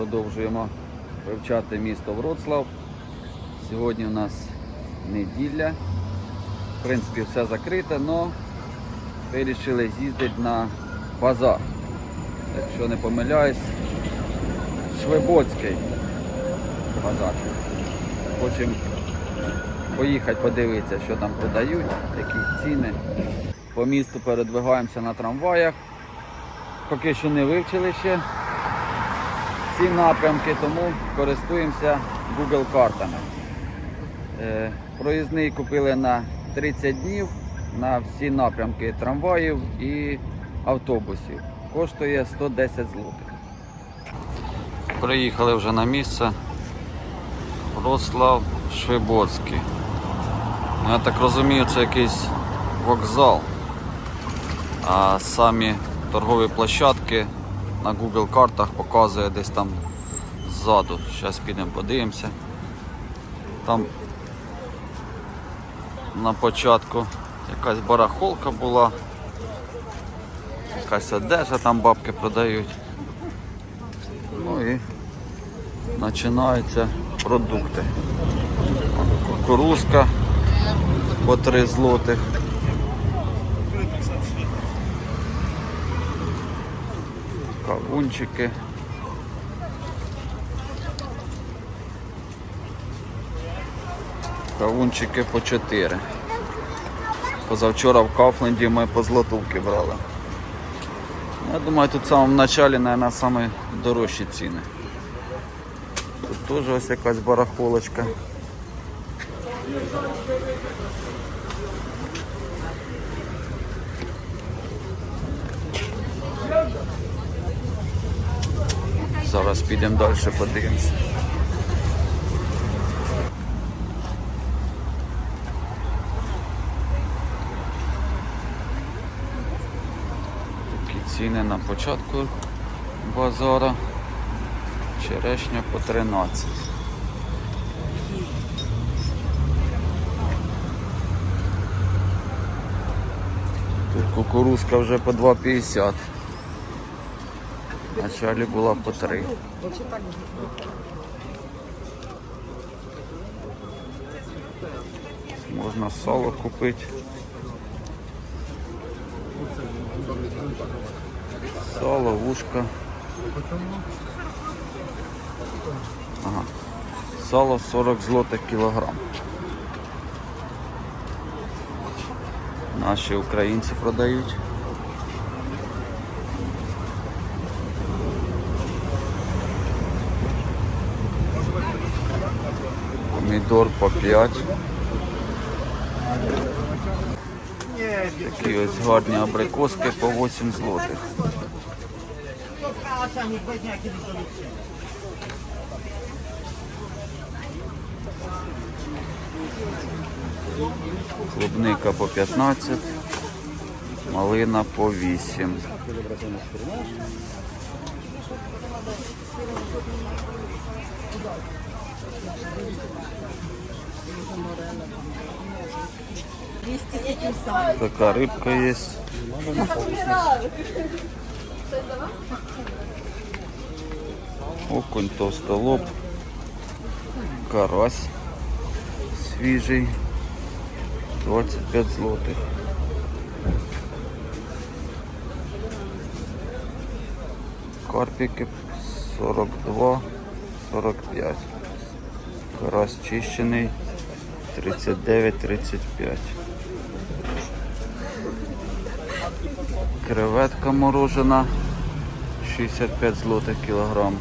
Продовжуємо вивчати місто Вроцлав. Сьогодні у нас неділя. В принципі, все закрите, але вирішили з'їздити на базар. Якщо не помиляюсь, Швебоцький базар. Хочемо поїхати подивитися, що там продають, які ціни. По місту передвигаємося на трамваях. Поки що не вивчили ще всі напрямки, тому користуємося Google картами. Е, Проїзний купили на 30 днів на всі напрямки трамваїв і автобусів. Коштує 110 злотих. Приїхали вже на місце. Вроцлав Швибоцький. Ну, Я так розумію, це якийсь вокзал. А самі торгові площадки на Google картах показує десь там ззаду. Зараз підемо подивимося. Там на початку якась барахолка була, якась одежа там бабки продають. Ну і починаються продукти. Кукурузка по 3 злотих. Кавунчики. Кавунчики по 4. Позавчора в Кафленді ми по злотувки брали. Я думаю, тут в самому началі, мабуть, саме дорожчі ціни. Тут теж ось якась барахолочка. Зараз підемо далі, подивимося. Такі ціни на початку базара. Черешня по 13. Тут кукурузка вже по 2,50. В началі була по 3. Можна сало купити. Сало, вушка. Ага. Сало 40 злотих кілограм. Наші українці продають. Помідор по 5. Такі ось гарні абрикоски по 8 злотих. Клубника по 15, малина по 8. Така рибка є. Окунь товстолоб. Карась свіжий. 25 злотих. Карпики 42, 45. Карась чищений 39, 35. Креветка морожена 65 злотих кілограм.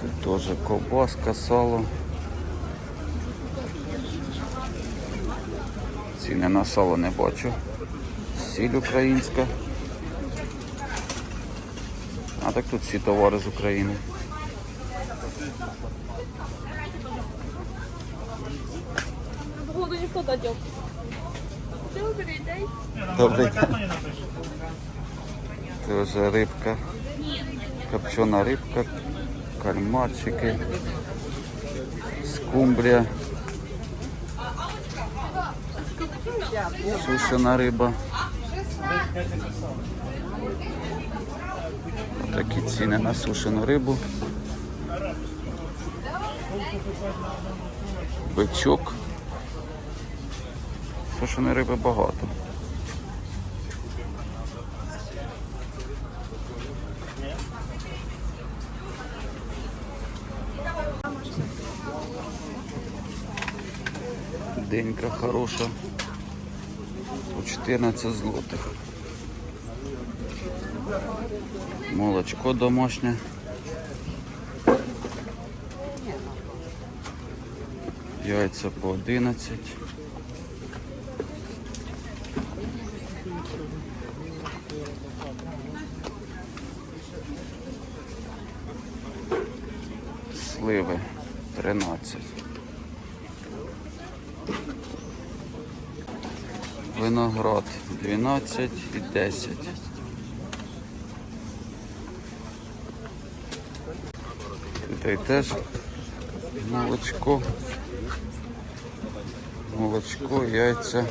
Тут тоже ковбаска, сало. Ціни на сало не бачу. Сіль українська. А так тут всі товари з України. Добрий день. Це вже рибка. Копчена рибка кальмарчики, скумбрія, сушена риба. Такі ціни на сушену рибу. Бичок. Сушеної риби багато. Денька хороша. По 14 злотих. Молочко домашнє. Яйця по 11. 12 і 10. Тут теж молочко. Молочко, яйця.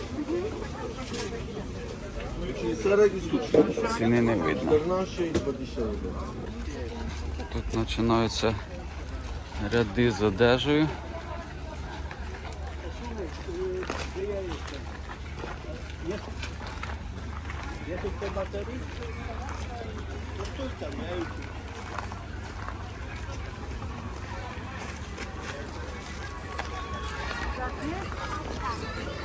Ціни не видно. Тут починаються ряди з одежею. te baterii. Toți ăștia mei aici. Thank.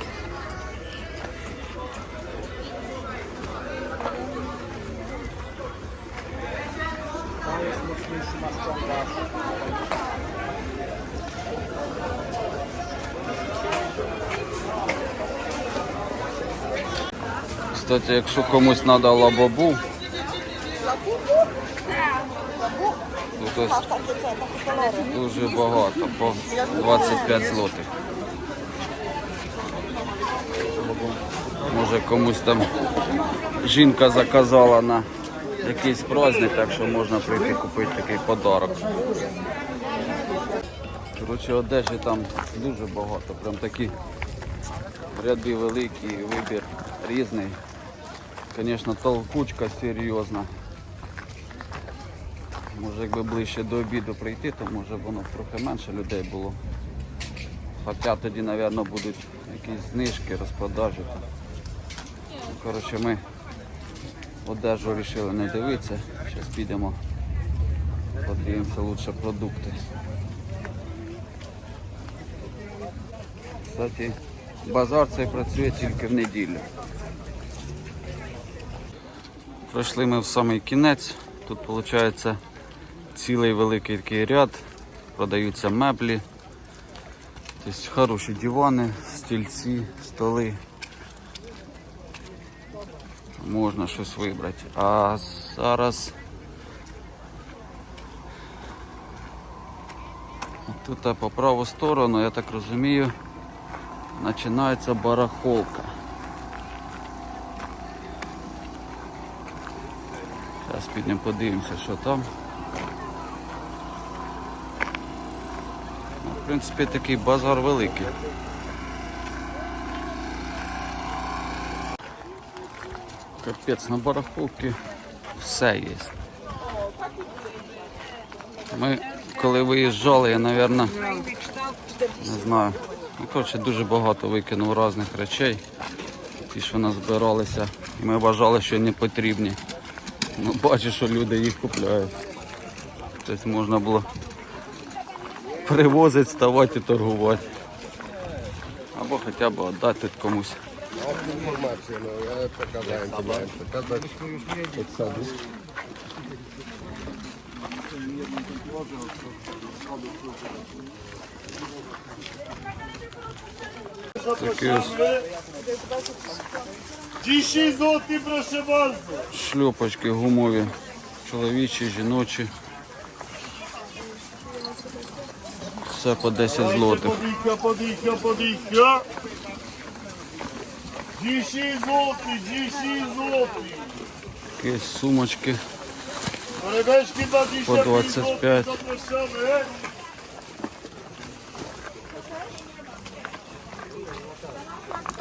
Кстати, якщо комусь треба лабабу, тут ось дуже багато, по 25 злотих. Може комусь там жінка заказала на якийсь праздник, так що можна прийти купити такий подарок. Коротше, одежі там дуже багато, прям такі ряди великі, вибір різний. Звісно, толкучка серйозна. Може якби ближче до обіду прийти, то може воно трохи менше людей було. Хоча тоді, мабуть, будуть якісь знижки, розпродажі. Коротше, ми одежу вирішили не дивитися. Зараз підемо, подивимося лучше продукти. Кстати, базар цей працює тільки в неділю. Пройшли ми в самий кінець. Тут виходить цілий великий такий ряд. Продаються меблі. Тобто хороші дивани, стільці, столи. Можна щось вибрати. А зараз тут по праву сторону, я так розумію, починається барахолка. Зараз підемо подивимося, що там. Ну, В принципі, такий базар великий. Капець на барахолці все є. Ми коли виїжджали, я, мабуть, не знаю. Ну, коротше, дуже багато викинув різних речей. Ті, що назбиралися. Ми вважали, що не потрібні. Ну, бачу, що люди їх купляють. Тобто можна було привозити, ставати і торгувати. Або хоча б віддати комусь. Такі ось 10 злотих, proszę bardzo. шльопочки гумові, чоловічі, жіночі. Все по 10 злотих. Подійка, подійка, подійка. 10 злотих, 10 злотих. Якісь сумочки Torebeczki 25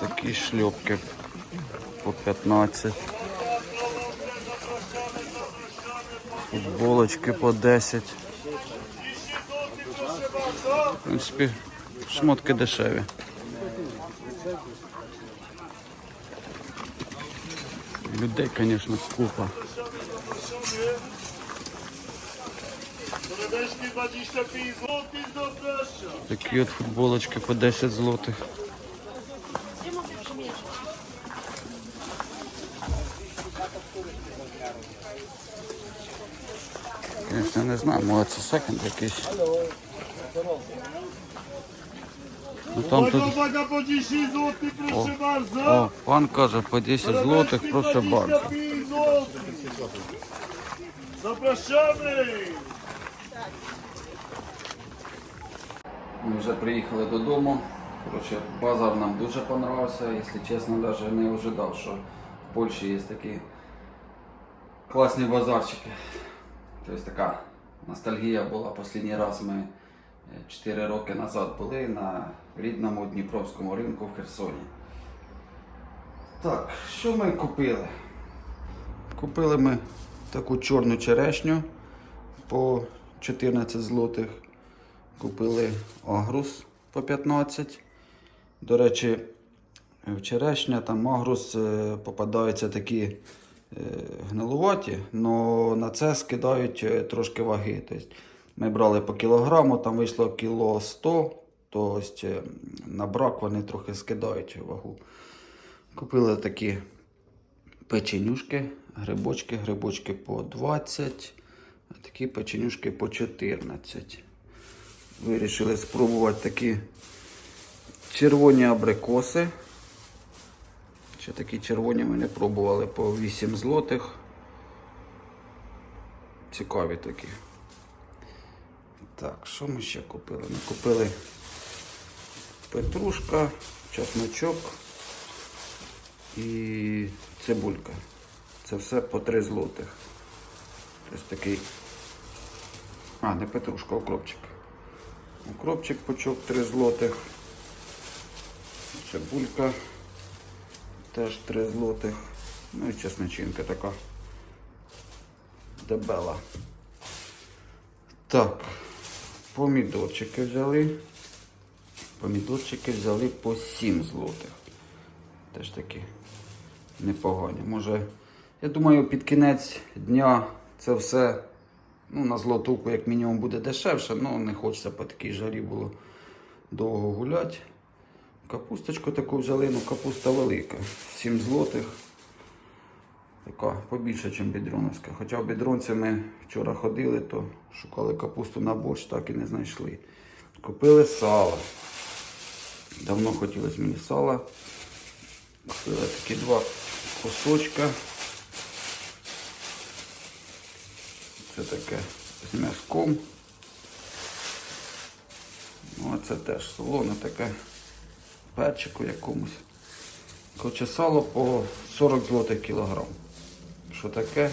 Такі шльопки по 15. Футболочки по 10. В принципі, шмотки дешеві. Людей, звісно, купа. Torebeczki 25 zł, zapraszam. Такі от футболочки по 10 злотих. Звісно, не знаю, може це секонд якийсь. Ну там тут. uwaga, po 10 zł, proszę bardzo. О, пан каже, по 10 злотих, прошу bardzo. 25 Ми вже приїхали додому. Коротше, базар нам дуже понравився. Якщо чесно, навіть не ожидав, що в Польщі є такі класні базарчики. Тобто така ностальгія була. Останній раз ми 4 роки назад були на рідному Дніпровському ринку в Херсоні. Так, що ми купили? Купили ми таку чорну черешню по 14 злотих. Купили агрус по 15. До речі, в черешня там агрус е, попадаються такі гнилуваті, але на це скидають е, трошки ваги. Тобто ми брали по кілограму, там вийшло кіло 100, тобто е, на брак вони трохи скидають вагу. Купили такі печенюшки, грибочки, грибочки по 20, а такі печенюшки по 14. Вирішили спробувати такі червоні абрикоси. Ще такі червоні ми не пробували по 8 злотих. Цікаві такі. Так, що ми ще купили? Ми купили петрушка, чесночок і цибулька. Це все по 3 злотих. Тобто такий. А, не петрушка, укропчик. Укропчик почок 3 злотих. Цибулька теж 3 злотих. Ну і чесночинка така дебела. Так, помідорчики взяли. Помідорчики взяли по 7 злотих. Теж такі непогані. Може, я думаю, під кінець дня це все Ну, на злотовку, як мінімум, буде дешевше, але не хочеться по такій жарі було довго гуляти. Капусточку таку взяли, ну капуста велика. 7 злотих. Така побільше, ніж бідроновська. Хоча в бідронці ми вчора ходили, то шукали капусту на борщ, так і не знайшли. Купили сало. Давно хотілося мені сала. Купили такі два кусочка. Це таке з м'язком. Ну, а це теж солоне таке перчику якомусь. Короче, сало по 40 злотих кілограм. Що таке?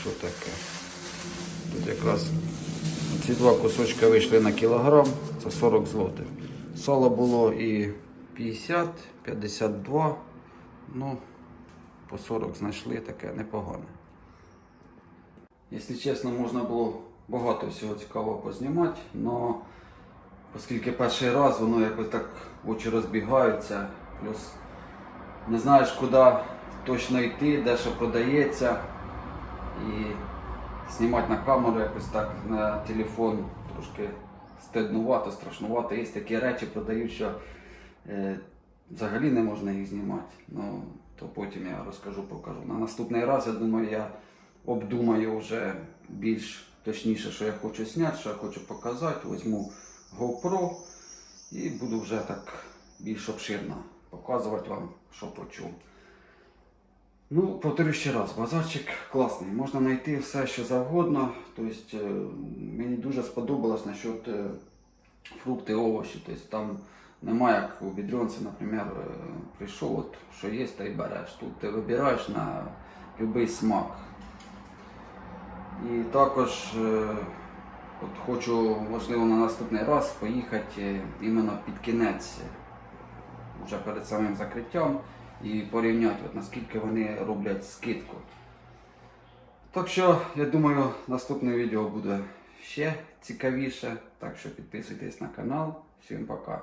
Що таке? Тут якраз ці два кусочки вийшли на кілограм, це 40 злотих. Сало було і 50, 52, ну, по 40 знайшли таке непогане. Якщо чесно, можна було багато всього цікавого познімати, але оскільки перший раз воно якось так очі розбігаються, плюс не знаєш, куди точно йти, де що продається. І знімати на камеру якось так на телефон трошки стиднувато, страшнувато. Є такі речі продають, що е, взагалі не можна їх знімати. Ну, то потім я розкажу, покажу. На наступний раз, я думаю, я обдумаю вже більш точніше, що я хочу зняти, що я хочу показати. Візьму GoPro і буду вже так більш обширно показувати вам, що почув. Ну, повторю ще раз, базарчик класний, можна знайти все, що завгодно. Тобто, е, мені дуже сподобалось насчет е, фрукти, овочі. Тобто, там немає як у бідрюнці, наприклад, е, прийшов, от, що є, та й береш. Тут ти вибираєш на будь-який смак. І також от хочу, можливо, на наступний раз поїхати е, іменно під кінець, е, вже перед самим закриттям, і порівняти, от, наскільки вони роблять скидку. Так що, я думаю, наступне відео буде ще цікавіше. Так що підписуйтесь на канал. Всім пока.